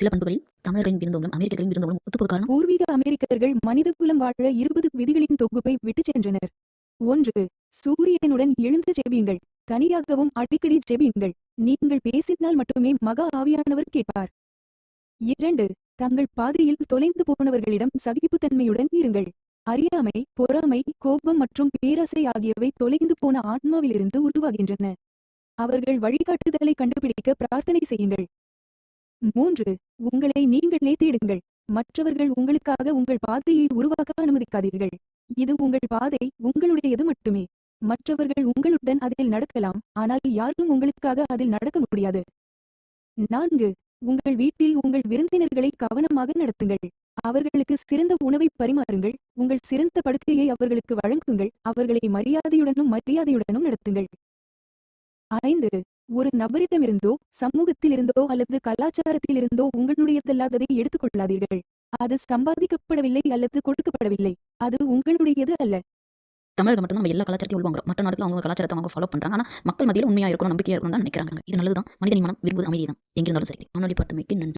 சில பண்புகளில் தமிழர்களின் விருந்தோம்பலும் அமெரிக்கர்களின் விருந்தோம்பலும் ஒத்துப்போக காரணம்? பூர்வீக அமெரிக்கர்கள் மனித குலம் வாழ இருபது விதிகளின் தொகுப்பை விட்டுச் சென்றனர். ஒன்று சூரியனுடன் எழுந்து செவியுங்கள் தனியாகவும் அடிக்கடி செவியுங்கள் நீங்கள் பேசினால் மட்டுமே மகா ஆவியானவர் கேட்பார். இரண்டு தங்கள் பாதையில் தொலைந்து போனவர்களிடம் சகிப்புத்தன்மையுடன் இருங்கள். அறியாமை பொறாமை கோபம் மற்றும் பேராசை ஆகியவை தொலைந்து போன ஆன்மாவிலிருந்து உருவாகின்றன. அவர்கள் வழிகாட்டுதலை கண்டுபிடிக்க பிரார்த்தனை செய்யுங்கள். மூன்று உங்களை நீங்களே தேடுங்கள். மற்றவர்கள் உங்களுக்காக உங்கள் பாதையை உருவாக்க அனுமதிக்காதீர்கள். இது உங்கள் பாதை உங்களுடையது மட்டுமே. மற்றவர்கள் உங்களுடன் அதில் நடக்கலாம் ஆனால் யாரும் உங்களுக்காக அதில் நடக்க முடியாது. நான்கு உங்கள் வீட்டில் உங்கள் விருந்தினர்களை கவனமாக நடத்துங்கள். அவர்களுக்கு சிறந்த உணவை பரிமாறுங்கள். உங்கள் சிறந்த படுக்கையை அவர்களுக்கு வழங்குங்கள். அவர்களை மரியாதையுடனும் மரியாதையுடனும் நடத்துங்கள். ஐந்து ஒரு நபரிடமிருந்தோ சமூகத்திலிருந்தோ அல்லது கலாச்சாரத்திலிருந்தோ உங்களுடையதல்லாததை எடுத்துக்கொள்ளாதீர்கள். அது சம்பாதிக்கப்படவில்லை அல்லது கொடுக்கப்படவில்லை. அது உங்களுடையது அல்ல. தமிழர்கள் மட்டும் நம்ம எல்லா கலாச்சாரத்தையும் உள்வாங்குறோம். மற்ற நாடுகள் அவங்க கலாச்சாரத்தை அவங்க ஃபாலோ பண்ணுறாங்க ஆனால் மக்கள் மத்தியில் உண்மையாக இருக்கணும் நம்பிக்கையாக இருக்கணும் தான் நினைக்கிறாங்க இது நல்லது தான் மனிதனின் மனம் விரும்புவது அமைதி தான் எங்கிருந்தாலும் சரி. மனொலி பார்த்தமைக்கு நன்றி.